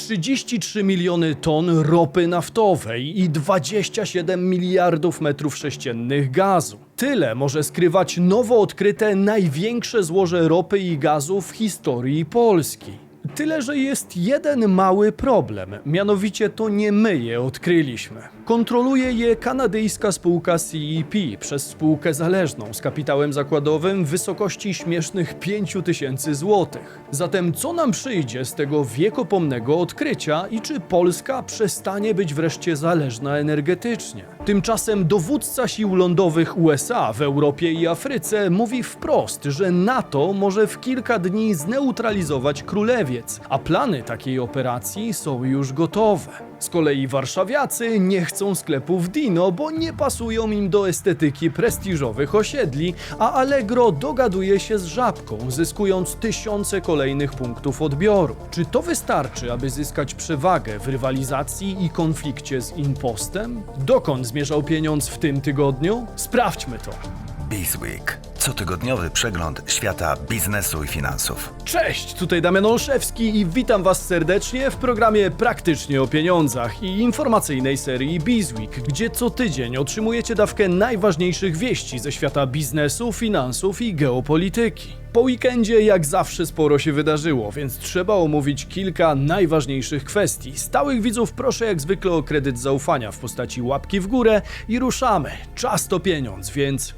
33 miliony ton ropy naftowej i 27 miliardów metrów sześciennych gazu. Tyle może skrywać nowo odkryte największe złoże ropy i gazu w historii Polski. Tyle, że jest jeden mały problem, mianowicie to nie my je odkryliśmy. Kontroluje je kanadyjska spółka CEP przez spółkę zależną z kapitałem zakładowym w wysokości śmiesznych 5 tysięcy złotych. Zatem co nam przyjdzie z tego wiekopomnego odkrycia i czy Polska przestanie być wreszcie zależna energetycznie? Tymczasem dowódca sił lądowych USA w Europie i Afryce mówi wprost, że NATO może w kilka dni zneutralizować królewiec, a plany takiej operacji są już gotowe. Z kolei warszawiacy nie chcą sklepów Dino, bo nie pasują im do estetyki prestiżowych osiedli, a Allegro dogaduje się z żabką, zyskując tysiące kolejnych punktów odbioru. Czy to wystarczy, aby zyskać przewagę w rywalizacji i konflikcie z impostem? Dokąd zmierzał pieniądz w tym tygodniu? Sprawdźmy to. Bizweek. Cotygodniowy przegląd świata biznesu i finansów. Cześć, tutaj Damian Olszewski i witam Was serdecznie w programie Praktycznie o Pieniądzach i informacyjnej serii Bizweek, gdzie co tydzień otrzymujecie dawkę najważniejszych wieści ze świata biznesu, finansów i geopolityki. Po weekendzie jak zawsze sporo się wydarzyło, więc trzeba omówić kilka najważniejszych kwestii. Stałych widzów proszę jak zwykle o kredyt zaufania w postaci łapki w górę i ruszamy. Czas to pieniądz, więc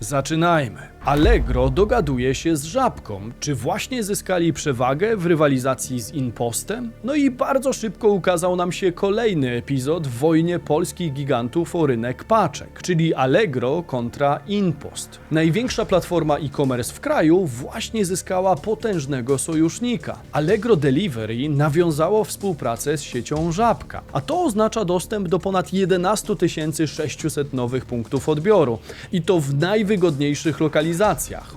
Zaczynajmy. Allegro dogaduje się z Żabką. Czy właśnie zyskali przewagę w rywalizacji z Impostem? No i bardzo szybko ukazał nam się kolejny epizod w wojnie polskich gigantów o rynek paczek, czyli Allegro kontra Impost. Największa platforma e-commerce w kraju właśnie zyskała potężnego sojusznika. Allegro Delivery nawiązało współpracę z siecią Żabka, a to oznacza dostęp do ponad 11 600 nowych punktów odbioru i to w najwygodniejszych lokalizacjach,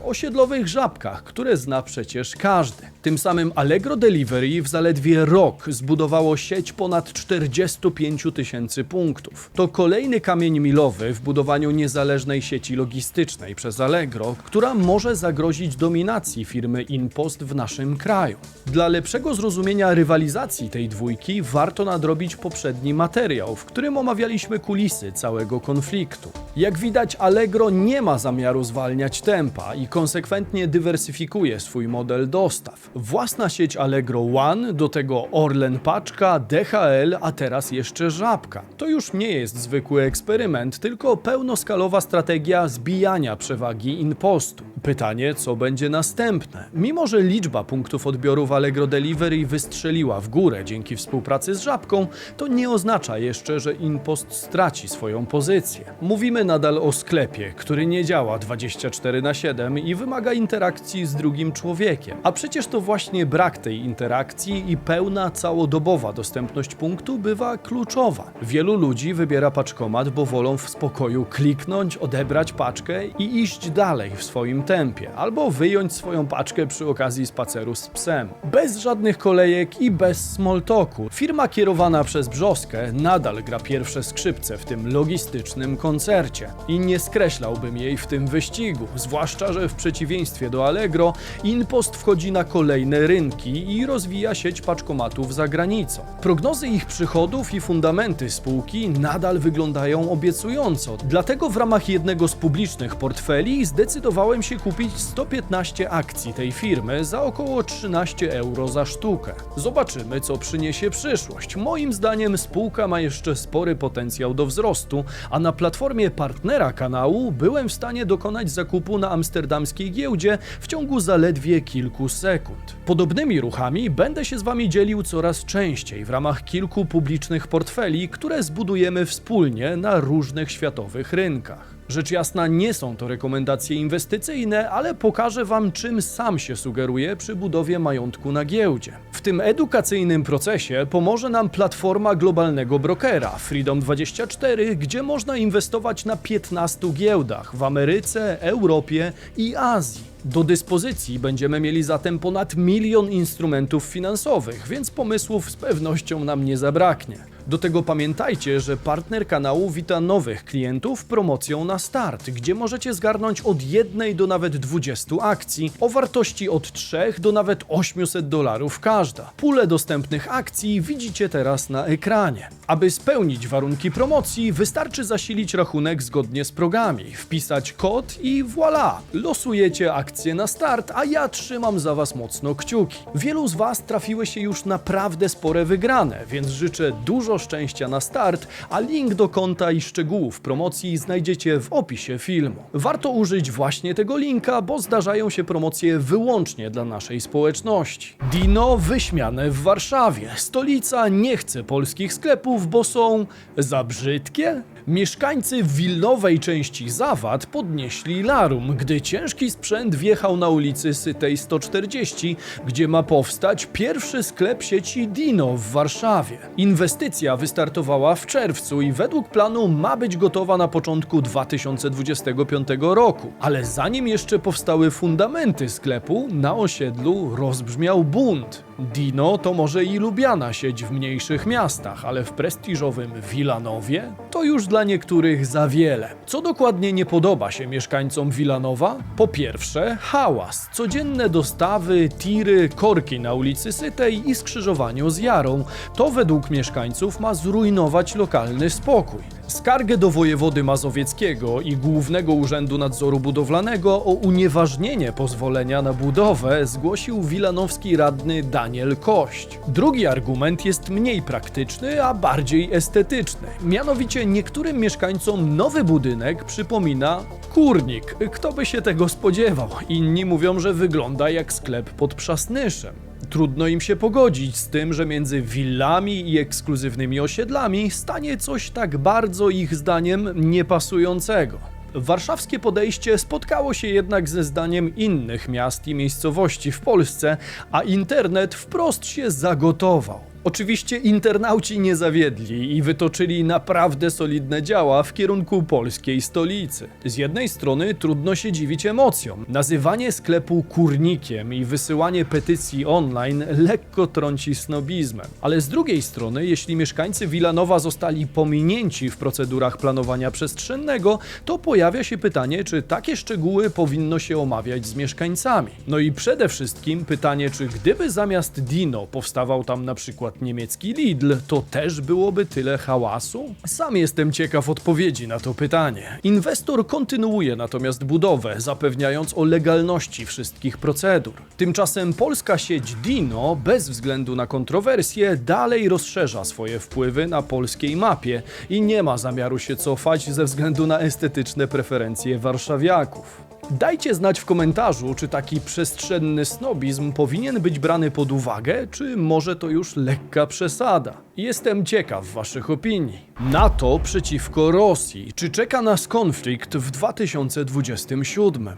osiedlowych żabkach, które zna przecież każdy. Tym samym Allegro Delivery w zaledwie rok zbudowało sieć ponad 45 tysięcy punktów. To kolejny kamień milowy w budowaniu niezależnej sieci logistycznej przez Allegro, która może zagrozić dominacji firmy InPost w naszym kraju. Dla lepszego zrozumienia rywalizacji tej dwójki warto nadrobić poprzedni materiał, w którym omawialiśmy kulisy całego konfliktu. Jak widać, Allegro nie ma zamiaru zwalniać tempa i konsekwentnie dywersyfikuje swój model dostaw. Własna sieć Allegro One, do tego Orlen Paczka, DHL, a teraz jeszcze Żabka. To już nie jest zwykły eksperyment, tylko pełnoskalowa strategia zbijania przewagi impostu. Pytanie, co będzie następne? Mimo, że liczba punktów odbioru w Allegro Delivery wystrzeliła w górę dzięki współpracy z Żabką, to nie oznacza jeszcze, że Impost straci swoją pozycję. Mówimy nadal o sklepie, który nie działa 24 na 7 i wymaga interakcji z drugim człowiekiem. A przecież to właśnie brak tej interakcji i pełna całodobowa dostępność punktu bywa kluczowa. Wielu ludzi wybiera paczkomat, bo wolą w spokoju kliknąć, odebrać paczkę i iść dalej w swoim tempie, albo wyjąć swoją paczkę przy okazji spaceru z psem. Bez żadnych kolejek i bez small talku. Firma kierowana przez Brzoskę nadal gra pierwsze skrzypce w tym logistycznym koncercie i nie skreślałbym jej w tym wyścigu, zwłaszcza, że w przeciwieństwie do Allegro, Inpost wchodzi na kolejne rynki i rozwija sieć paczkomatów za granicą. Prognozy ich przychodów i fundamenty spółki nadal wyglądają obiecująco, dlatego w ramach jednego z publicznych portfeli zdecydowałem się kupić 115 akcji tej firmy za około 13 euro za sztukę. Zobaczymy, co przyniesie przyszłość. Moim zdaniem spółka ma jeszcze spory potencjał do wzrostu, a na platformie partnera kanału byłem w stanie dokonać zakupu na amsterdamskiej giełdzie w ciągu zaledwie kilku sekund. Podobnymi ruchami będę się z Wami dzielił coraz częściej w ramach kilku publicznych portfeli, które zbudujemy wspólnie na różnych światowych rynkach. Rzecz jasna, nie są to rekomendacje inwestycyjne, ale pokażę Wam, czym sam się sugeruję przy budowie majątku na giełdzie. W tym edukacyjnym procesie pomoże nam platforma globalnego brokera Freedom24, gdzie można inwestować na 15 giełdach w Ameryce, Europie i Azji. Do dyspozycji będziemy mieli zatem ponad milion instrumentów finansowych, więc pomysłów z pewnością nam nie zabraknie. Do tego pamiętajcie, że partner kanału wita nowych klientów promocją na start, gdzie możecie zgarnąć od jednej do nawet 20 akcji o wartości od 3 do nawet 800 dolarów każda. Pulę dostępnych akcji widzicie teraz na ekranie. Aby spełnić warunki promocji, wystarczy zasilić rachunek zgodnie z progami, wpisać kod i voilà! Losujecie akcję na start, a ja trzymam za Was mocno kciuki. Wielu z Was trafiły się już naprawdę spore wygrane, więc życzę dużo szczęścia na start, a link do konta i szczegółów promocji znajdziecie w opisie filmu. Warto użyć właśnie tego linka, bo zdarzają się promocje wyłącznie dla naszej społeczności. Dino wyśmiane w Warszawie. Stolica nie chce polskich sklepów, bo są za brzydkie? Mieszkańcy willowej części Zawad podnieśli larum, gdy ciężki sprzęt wjechał na ulicy Sytej 140, gdzie ma powstać pierwszy sklep sieci Dino w Warszawie. Inwestycja wystartowała w czerwcu i według planu ma być gotowa na początku 2025 roku. Ale zanim jeszcze powstały fundamenty sklepu, na osiedlu rozbrzmiał bunt. Dino to może i lubiana sieć w mniejszych miastach, ale w prestiżowym Wilanowie to już dla niektórych za wiele. Co dokładnie nie podoba się mieszkańcom Wilanowa? Po pierwsze, hałas, codzienne dostawy, tiry, korki na ulicy Sytej i skrzyżowaniu z Jarą. To według mieszkańców ma zrujnować lokalny spokój. Skargę do wojewody mazowieckiego i Głównego Urzędu Nadzoru Budowlanego o unieważnienie pozwolenia na budowę zgłosił wilanowski radny Daniel Kość. Drugi argument jest mniej praktyczny, a bardziej estetyczny. Mianowicie niektórym mieszkańcom nowy budynek przypomina kurnik. Kto by się tego spodziewał? Inni mówią, że wygląda jak sklep pod przasnyszem. Trudno im się pogodzić z tym, że między willami i ekskluzywnymi osiedlami stanie coś tak bardzo ich zdaniem niepasującego. Warszawskie podejście spotkało się jednak ze zdaniem innych miast i miejscowości w Polsce, a internet wprost się zagotował. Oczywiście internauci nie zawiedli i wytoczyli naprawdę solidne działa w kierunku polskiej stolicy. Z jednej strony trudno się dziwić emocjom. Nazywanie sklepu kurnikiem i wysyłanie petycji online lekko trąci snobizmem. Ale z drugiej strony, jeśli mieszkańcy Wilanowa zostali pominięci w procedurach planowania przestrzennego, to pojawia się pytanie, czy takie szczegóły powinno się omawiać z mieszkańcami. No i przede wszystkim pytanie, czy gdyby zamiast Dino powstawał tam na przykład niemiecki Lidl, to też byłoby tyle hałasu? Sam jestem ciekaw odpowiedzi na to pytanie. Inwestor kontynuuje natomiast budowę, zapewniając o legalności wszystkich procedur. Tymczasem polska sieć Dino, bez względu na kontrowersje, dalej rozszerza swoje wpływy na polskiej mapie i nie ma zamiaru się cofać ze względu na estetyczne preferencje warszawiaków. Dajcie znać w komentarzu, czy taki przestrzenny snobizm powinien być brany pod uwagę, czy może to już lekka przesada. Jestem ciekaw Waszych opinii. NATO przeciwko Rosji. Czy czeka nas konflikt w 2027?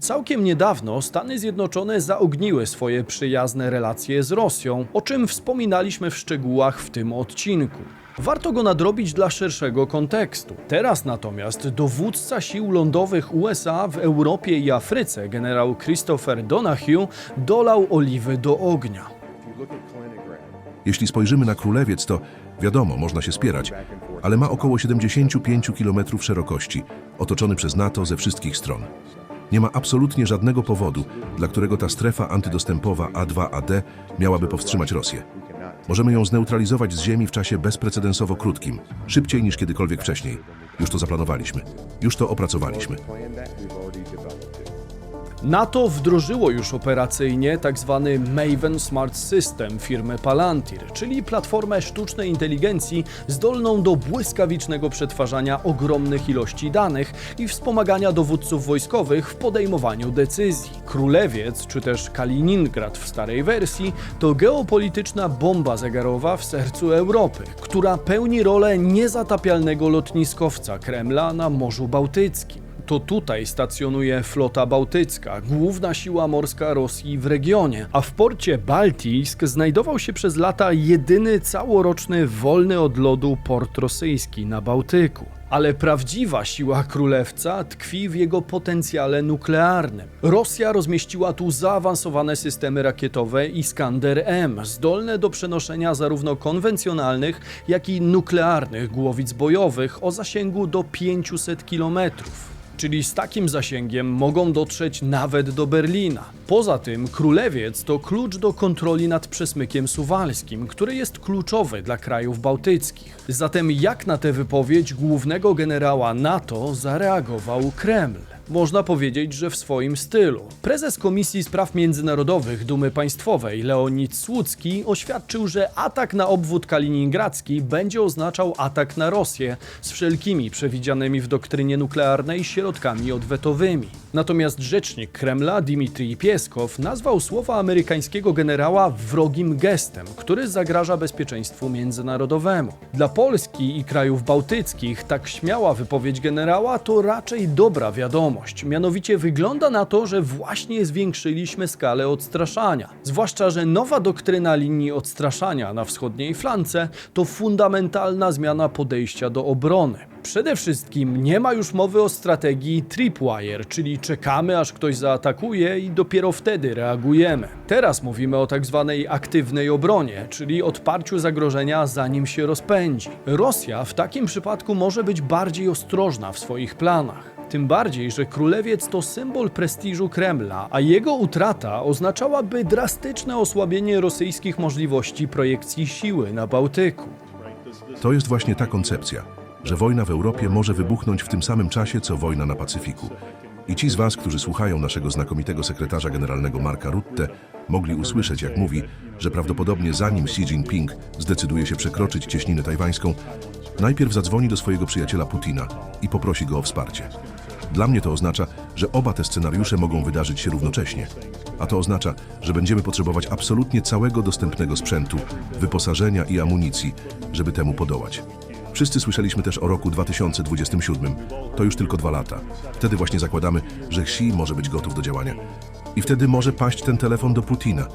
Całkiem niedawno Stany Zjednoczone zaogniły swoje przyjazne relacje z Rosją, o czym wspominaliśmy w szczegółach w tym odcinku. Warto go nadrobić dla szerszego kontekstu. Teraz natomiast dowódca sił lądowych USA w Europie i Afryce, generał Christopher Donahue, dolał oliwy do ognia. Jeśli spojrzymy na królewiec, to wiadomo, można się spierać, ale ma około 75 km szerokości, otoczony przez NATO ze wszystkich stron. Nie ma absolutnie żadnego powodu, dla którego ta strefa antydostępowa A2AD miałaby powstrzymać Rosję. Możemy ją zneutralizować z ziemi w czasie bezprecedensowo krótkim, szybciej niż kiedykolwiek wcześniej. Już to zaplanowaliśmy, już to opracowaliśmy. NATO wdrożyło już operacyjnie tzw. Maven Smart System firmy Palantir, czyli platformę sztucznej inteligencji zdolną do błyskawicznego przetwarzania ogromnych ilości danych i wspomagania dowódców wojskowych w podejmowaniu decyzji. Królewiec, czy też Kaliningrad w starej wersji, to geopolityczna bomba zegarowa w sercu Europy, która pełni rolę niezatapialnego lotniskowca Kremla na Morzu Bałtyckim. To tutaj stacjonuje flota bałtycka, główna siła morska Rosji w regionie, a w porcie Baltyjsk znajdował się przez lata jedyny całoroczny wolny od lodu port rosyjski na Bałtyku. Ale prawdziwa siła królewca tkwi w jego potencjale nuklearnym. Rosja rozmieściła tu zaawansowane systemy rakietowe Iskander-M, zdolne do przenoszenia zarówno konwencjonalnych, jak i nuklearnych głowic bojowych o zasięgu do 500 kilometrów. Czyli z takim zasięgiem mogą dotrzeć nawet do Berlina. Poza tym królewiec to klucz do kontroli nad przesmykiem suwalskim, który jest kluczowy dla krajów bałtyckich. Zatem jak na tę wypowiedź głównego generała NATO zareagował Kreml? Można powiedzieć, że w swoim stylu. Prezes Komisji Spraw Międzynarodowych Dumy Państwowej Leonid Słucki oświadczył, że atak na obwód kaliningradzki będzie oznaczał atak na Rosję z wszelkimi przewidzianymi w doktrynie nuklearnej środkami odwetowymi. Natomiast rzecznik Kremla Dmitrij Pieskow nazwał słowa amerykańskiego generała wrogim gestem, który zagraża bezpieczeństwu międzynarodowemu. Dla Polski i krajów bałtyckich tak śmiała wypowiedź generała to raczej dobra wiadomość. Mianowicie wygląda na to, że właśnie zwiększyliśmy skalę odstraszania. Zwłaszcza, że nowa doktryna linii odstraszania na wschodniej flance to fundamentalna zmiana podejścia do obrony. Przede wszystkim nie ma już mowy o strategii tripwire, czyli czekamy aż ktoś zaatakuje i dopiero wtedy reagujemy. Teraz mówimy o tak zwanej aktywnej obronie, czyli odparciu zagrożenia zanim się rozpędzi. Rosja w takim przypadku może być bardziej ostrożna w swoich planach. Tym bardziej, że królewiec to symbol prestiżu Kremla, a jego utrata oznaczałaby drastyczne osłabienie rosyjskich możliwości projekcji siły na Bałtyku. To jest właśnie ta koncepcja, że wojna w Europie może wybuchnąć w tym samym czasie, co wojna na Pacyfiku. I ci z Was, którzy słuchają naszego znakomitego sekretarza generalnego Marka Rutte, mogli usłyszeć, jak mówi, że prawdopodobnie zanim Xi Jinping zdecyduje się przekroczyć cieśninę tajwańską, najpierw zadzwoni do swojego przyjaciela Putina i poprosi go o wsparcie. Dla mnie to oznacza, że oba te scenariusze mogą wydarzyć się równocześnie. A to oznacza, że będziemy potrzebować absolutnie całego dostępnego sprzętu, wyposażenia i amunicji, żeby temu podołać. Wszyscy słyszeliśmy też o roku 2027. To już tylko dwa lata. Wtedy właśnie zakładamy, że Xi może być gotów do działania. I wtedy może paść ten telefon do Putina.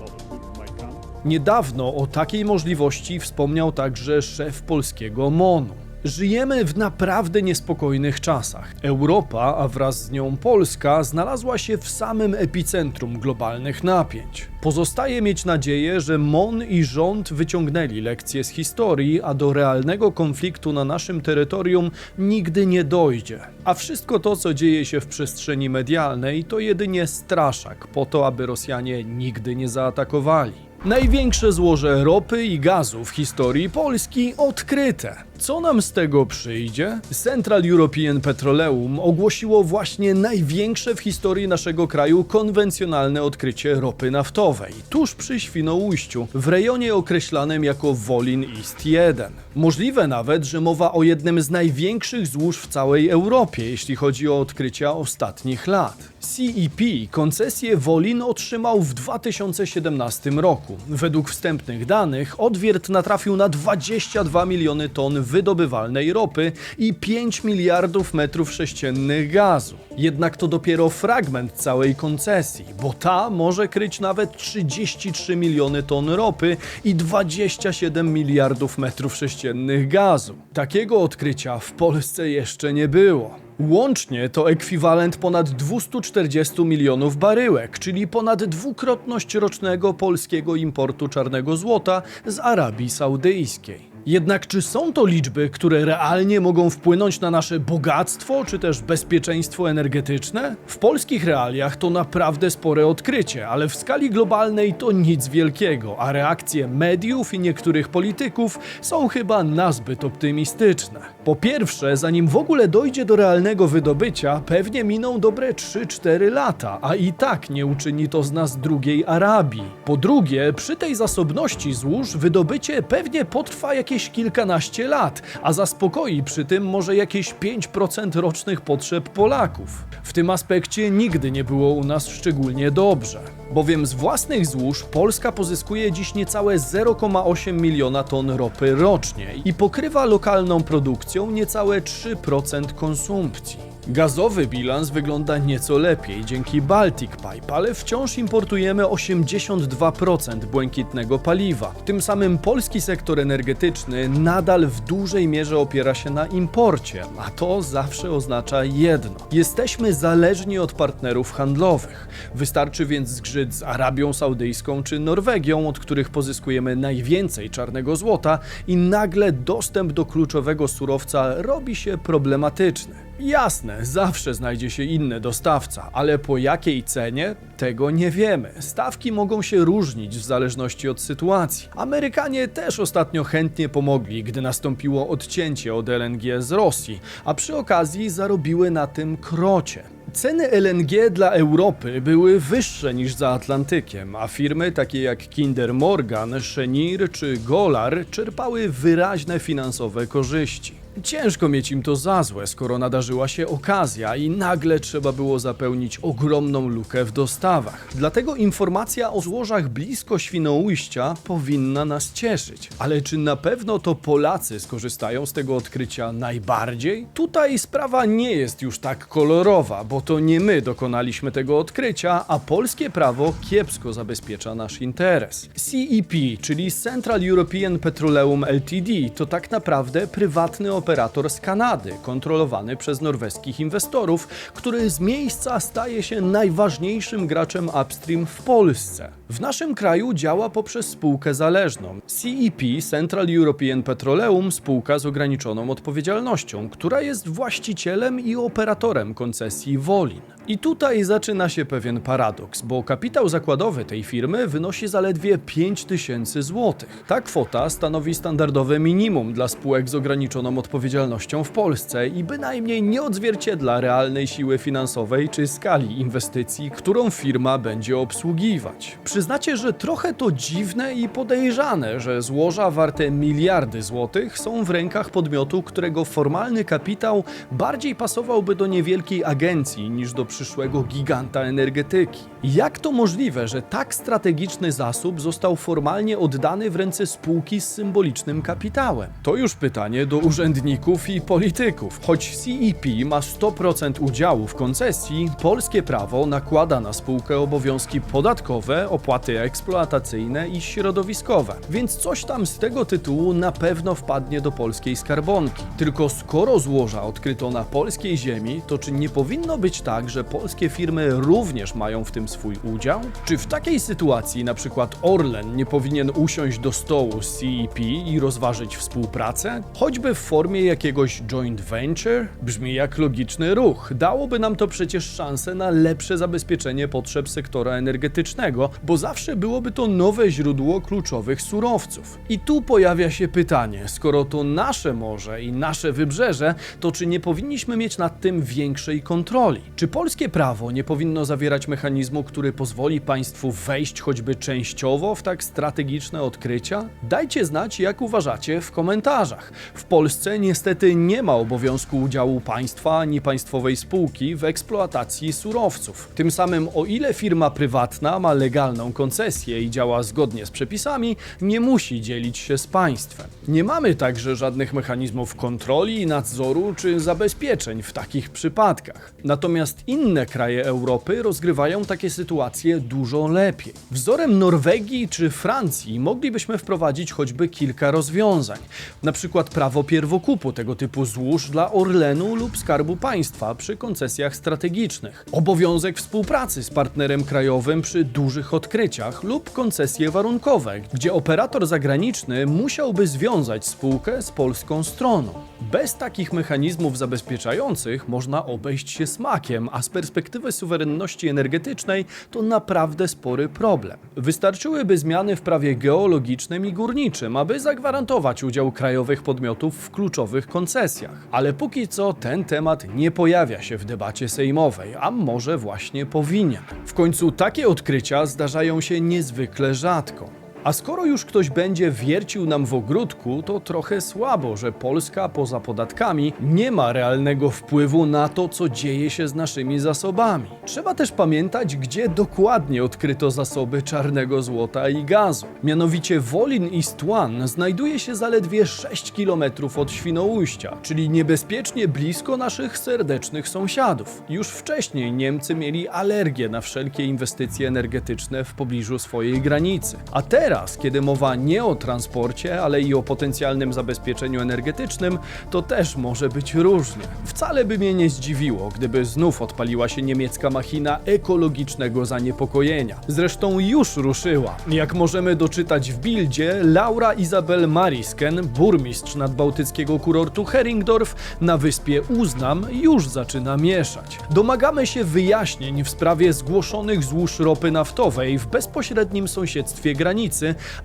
Niedawno o takiej możliwości wspomniał także szef polskiego MONU. Żyjemy w naprawdę niespokojnych czasach. Europa, a wraz z nią Polska, znalazła się w samym epicentrum globalnych napięć. Pozostaje mieć nadzieję, że MON i rząd wyciągnęli lekcje z historii, a do realnego konfliktu na naszym terytorium nigdy nie dojdzie. A wszystko to, co dzieje się w przestrzeni medialnej, to jedynie straszak po to, aby Rosjanie nigdy nie zaatakowali. Największe złoże ropy i gazu w historii Polski odkryte. Co nam z tego przyjdzie? Central European Petroleum ogłosiło właśnie największe w historii naszego kraju konwencjonalne odkrycie ropy naftowej, tuż przy Świnoujściu, w rejonie określanym jako Wolin East 1. Możliwe nawet, że mowa o jednym z największych złóż w całej Europie, jeśli chodzi o odkrycia ostatnich lat. CEP koncesję Wolin otrzymał w 2017 roku. Według wstępnych danych odwiert natrafił na 22 miliony ton wydobywalnej ropy i 5 miliardów metrów sześciennych gazu. Jednak to dopiero fragment całej koncesji, bo ta może kryć nawet 33 miliony ton ropy i 27 miliardów metrów sześciennych gazu. Takiego odkrycia w Polsce jeszcze nie było. Łącznie to ekwiwalent ponad 240 milionów baryłek, czyli ponad dwukrotność rocznego polskiego importu czarnego złota z Arabii Saudyjskiej. Jednak czy są to liczby, które realnie mogą wpłynąć na nasze bogactwo czy też bezpieczeństwo energetyczne? W polskich realiach to naprawdę spore odkrycie, ale w skali globalnej to nic wielkiego, a reakcje mediów i niektórych polityków są chyba nazbyt optymistyczne. Po pierwsze, zanim w ogóle dojdzie do realnego wydobycia, pewnie miną dobre 3-4 lata, a i tak nie uczyni to z nas drugiej Arabii. Po drugie, przy tej zasobności złóż wydobycie pewnie potrwa jakieś kilkanaście lat, a zaspokoi przy tym może jakieś 5% rocznych potrzeb Polaków. W tym aspekcie nigdy nie było u nas szczególnie dobrze, bowiem z własnych złóż Polska pozyskuje dziś niecałe 0,8 miliona ton ropy rocznie i pokrywa lokalną produkcją niecałe 3% konsumpcji. Gazowy bilans wygląda nieco lepiej dzięki Baltic Pipe, ale wciąż importujemy 82% błękitnego paliwa. Tym samym polski sektor energetyczny nadal w dużej mierze opiera się na imporcie, a to zawsze oznacza jedno. Jesteśmy zależni od partnerów handlowych. Wystarczy więc zgrzyt z Arabią Saudyjską czy Norwegią, od których pozyskujemy najwięcej czarnego złota i nagle dostęp do kluczowego surowca robi się problematyczny. Jasne, zawsze znajdzie się inny dostawca, ale po jakiej cenie? Tego nie wiemy. Stawki mogą się różnić w zależności od sytuacji. Amerykanie też ostatnio chętnie pomogli, gdy nastąpiło odcięcie od LNG z Rosji, a przy okazji zarobiły na tym krocie. Ceny LNG dla Europy były wyższe niż za Atlantykiem, a firmy takie jak Kinder Morgan, Cheniere czy Golar czerpały wyraźne finansowe korzyści. Ciężko mieć im to za złe, skoro nadarzyła się okazja i nagle trzeba było zapełnić ogromną lukę w dostawach. Dlatego informacja o złożach blisko Świnoujścia powinna nas cieszyć. Ale czy na pewno to Polacy skorzystają z tego odkrycia najbardziej? Tutaj sprawa nie jest już tak kolorowa, bo to nie my dokonaliśmy tego odkrycia, a polskie prawo kiepsko zabezpiecza nasz interes. CEP, czyli Central European Petroleum Ltd, to tak naprawdę prywatny operator z Kanady, kontrolowany przez norweskich inwestorów, który z miejsca staje się najważniejszym graczem upstream w Polsce. W naszym kraju działa poprzez spółkę zależną. CEP, Central European Petroleum, spółka z ograniczoną odpowiedzialnością, która jest właścicielem i operatorem koncesji Wolin. I tutaj zaczyna się pewien paradoks, bo kapitał zakładowy tej firmy wynosi zaledwie 5 tysięcy złotych. Ta kwota stanowi standardowe minimum dla spółek z ograniczoną odpowiedzialnością w Polsce i bynajmniej nie odzwierciedla realnej siły finansowej czy skali inwestycji, którą firma będzie obsługiwać. Przyznacie, że trochę to dziwne i podejrzane, że złoża warte miliardy złotych są w rękach podmiotu, którego formalny kapitał bardziej pasowałby do niewielkiej agencji niż do przyszłego giganta energetyki. Jak to możliwe, że tak strategiczny zasób został formalnie oddany w ręce spółki z symbolicznym kapitałem? To już pytanie do urzędników i polityków. Choć CEP ma 100% udziału w koncesji, polskie prawo nakłada na spółkę obowiązki podatkowe, opłaty eksploatacyjne i środowiskowe. Więc coś tam z tego tytułu na pewno wpadnie do polskiej skarbonki. Tylko skoro złoża odkryto na polskiej ziemi, to czy nie powinno być tak, że polskie firmy również mają w tym swój udział? Czy w takiej sytuacji na przykład Orlen nie powinien usiąść do stołu z CEP i rozważyć współpracę? Choćby w formie jakiegoś joint venture? Brzmi jak logiczny ruch. Dałoby nam to przecież szansę na lepsze zabezpieczenie potrzeb sektora energetycznego, bo zawsze byłoby to nowe źródło kluczowych surowców. I tu pojawia się pytanie, skoro to nasze morze i nasze wybrzeże, to czy nie powinniśmy mieć nad tym większej kontroli? Czy polskie prawo nie powinno zawierać mechanizmu, który pozwoli państwu wejść choćby częściowo w tak strategiczne odkrycia? Dajcie znać, jak uważacie w komentarzach. W Polsce niestety nie ma obowiązku udziału państwa ani państwowej spółki w eksploatacji surowców. Tym samym, o ile firma prywatna ma legalną koncesję i działa zgodnie z przepisami, nie musi dzielić się z państwem. Nie mamy także żadnych mechanizmów kontroli, nadzoru czy zabezpieczeń w takich przypadkach. Natomiast inne kraje Europy rozgrywają takie sytuacje dużo lepiej. Wzorem Norwegii czy Francji moglibyśmy wprowadzić choćby kilka rozwiązań. Na przykład prawo pierwokupu tego typu złóż dla Orlenu lub Skarbu Państwa przy koncesjach strategicznych. Obowiązek współpracy z partnerem krajowym przy dużych odkryciach lub koncesje warunkowe, gdzie operator zagraniczny musiałby związać spółkę z polską stroną. Bez takich mechanizmów zabezpieczających można obejść się smakiem, a z perspektywy suwerenności energetycznej to naprawdę spory problem. Wystarczyłyby zmiany w prawie geologicznym i górniczym, aby zagwarantować udział krajowych podmiotów w kluczowych koncesjach. Ale póki co ten temat nie pojawia się w debacie sejmowej, a może właśnie powinien. W końcu takie odkrycia zdarzają się niezwykle rzadko. A skoro już ktoś będzie wiercił nam w ogródku, to trochę słabo, że Polska poza podatkami nie ma realnego wpływu na to, co dzieje się z naszymi zasobami. Trzeba też pamiętać, gdzie dokładnie odkryto zasoby czarnego złota i gazu. Mianowicie Wolin i Stłan znajduje się zaledwie 6 km od Świnoujścia, czyli niebezpiecznie blisko naszych serdecznych sąsiadów. Już wcześniej Niemcy mieli alergię na wszelkie inwestycje energetyczne w pobliżu swojej granicy. A teraz, kiedy mowa nie o transporcie, ale i o potencjalnym zabezpieczeniu energetycznym, to też może być różnie. Wcale by mnie nie zdziwiło, gdyby znów odpaliła się niemiecka machina ekologicznego zaniepokojenia. Zresztą już ruszyła. Jak możemy doczytać w Bildzie, Laura Isabel Marisken, burmistrz nadbałtyckiego kurortu Heringdorf na wyspie Uznam, już zaczyna mieszać. Domagamy się wyjaśnień w sprawie zgłoszonych złóż ropy naftowej w bezpośrednim sąsiedztwie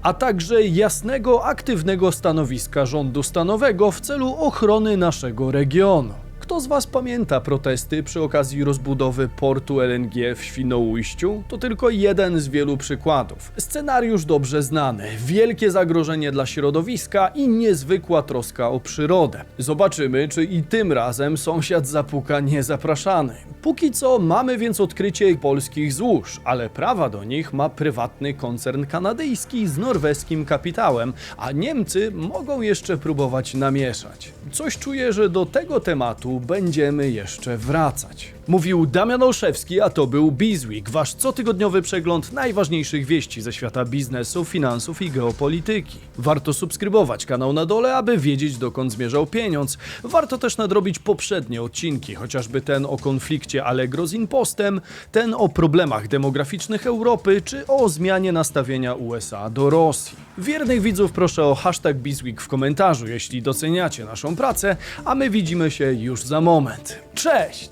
a także jasnego, aktywnego stanowiska rządu stanowego w celu ochrony naszego regionu. Kto z Was pamięta protesty przy okazji rozbudowy portu LNG w Świnoujściu? To tylko jeden z wielu przykładów. Scenariusz dobrze znany, wielkie zagrożenie dla środowiska i niezwykła troska o przyrodę. Zobaczymy, czy i tym razem sąsiad zapuka niezapraszany. Póki co mamy więc odkrycie polskich złóż, ale prawa do nich ma prywatny koncern kanadyjski z norweskim kapitałem, a Niemcy mogą jeszcze próbować namieszać. Coś czuję, że do tego tematu będziemy jeszcze wracać. Mówił Damian Olszewski, a to był Bizweek, wasz cotygodniowy przegląd najważniejszych wieści ze świata biznesu, finansów i geopolityki. Warto subskrybować kanał na dole, aby wiedzieć dokąd zmierzał pieniądz. Warto też nadrobić poprzednie odcinki, chociażby ten o konflikcie Allegro z Impostem, ten o problemach demograficznych Europy, czy o zmianie nastawienia USA do Rosji. Wiernych widzów proszę o hashtag Bizweek w komentarzu, jeśli doceniacie naszą pracę, a my widzimy się już za moment. Cześć!